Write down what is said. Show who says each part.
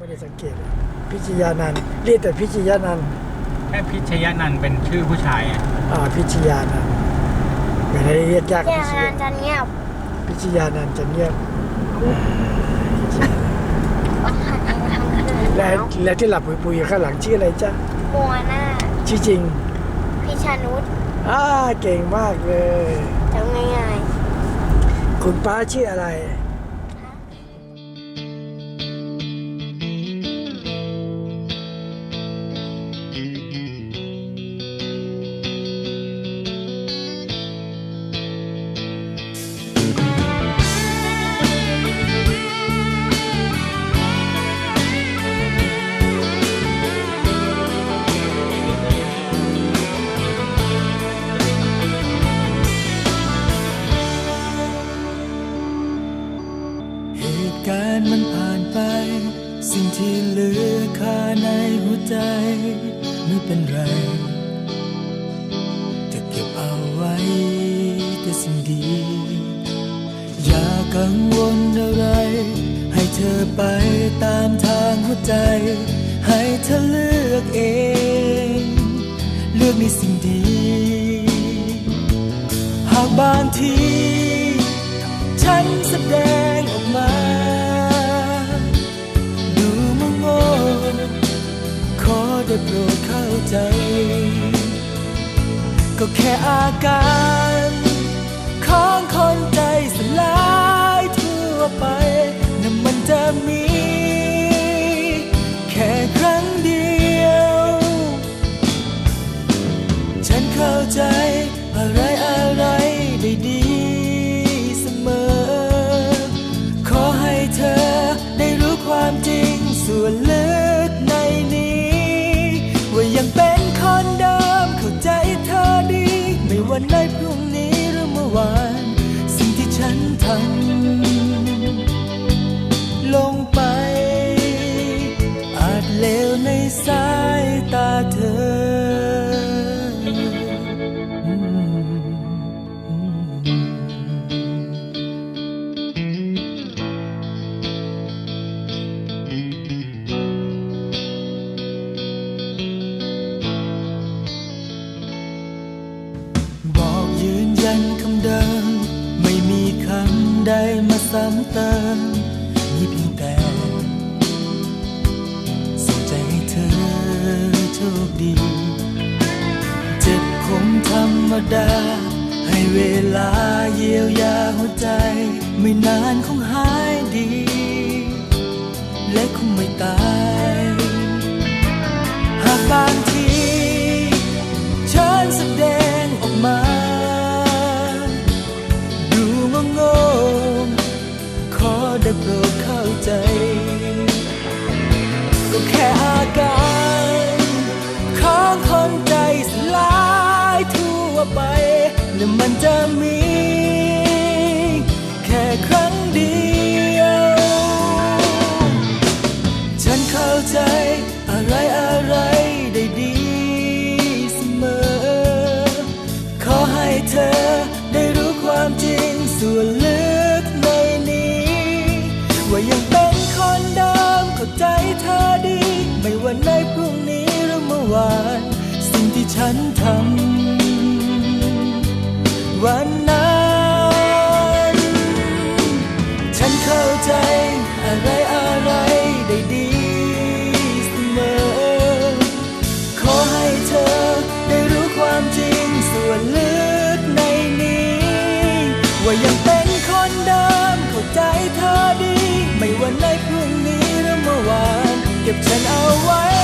Speaker 1: ไม่ได้สังเกตเลยพิชยานันท์เรียกแต่พิชยานันท์
Speaker 2: แค่พิชยนันท์เป็นชื่อผู้ชายอะ
Speaker 1: อ่าพิชยานันท์ไม่ได้เรียกยาก
Speaker 3: อย่า
Speaker 1: พิช
Speaker 3: ง
Speaker 1: ยา
Speaker 3: นั้นจะเงียบ
Speaker 1: พิชยานันท์จะเงียบ
Speaker 3: ว่าหันเองทำคืน
Speaker 1: และ
Speaker 3: แล้ว
Speaker 1: และที่หลับปุยๆข้างหลังชื่ออะไรจ๊ะ
Speaker 3: มัวหน้า
Speaker 1: ชื่อจริง
Speaker 3: พิชานุช
Speaker 1: อ่าเก่งมากเลย
Speaker 3: จำง่าย
Speaker 1: คุณป้าชื่ออะไร
Speaker 4: สิ่งที่เหลือคาในหัวใจไม่เป็นไร จะเก็บเอาไว้แต่สิ่งดี อย่ากังวลอะไร ให้เธอไปตามทางหัวใจ ให้เธอเลือกเอง เลือกในสิ่งดี หากบางที ฉันแสดงออกมา ใจ ก็แค่อาการของคนใจสลายทั่วไปนั่นมันจะมี แค่ครั้งเดียว ฉันเข้าใจอะไรอะไรได้ดีเสมอ ขอให้เธอได้รู้ความจริงส่วนลึก ไม่ ใดมาซ้ำเติมมีเพียงแต่ส่งใจให้เธอโชคดี เจ็บคงธรรมดา ให้เวลาเยียวยาหัวใจ ไม่นานคงหายดี ได้โปรดเข้าใจ ก็แค่อาการของคนใจสลายทั่วไปและมันจะมี แค่ครั้งเดียว ฉันเข้าใจอะไรอะไรได้ดีเสมอ ขอให้เธอได้รู้ความจริงส่วนลึก ใจเธอดี ไม่ว่าในพรุ่งนี้หรือเมื่อวาน สิ่งที่ฉันทำวันนั้น เก็บฉันเอาไว้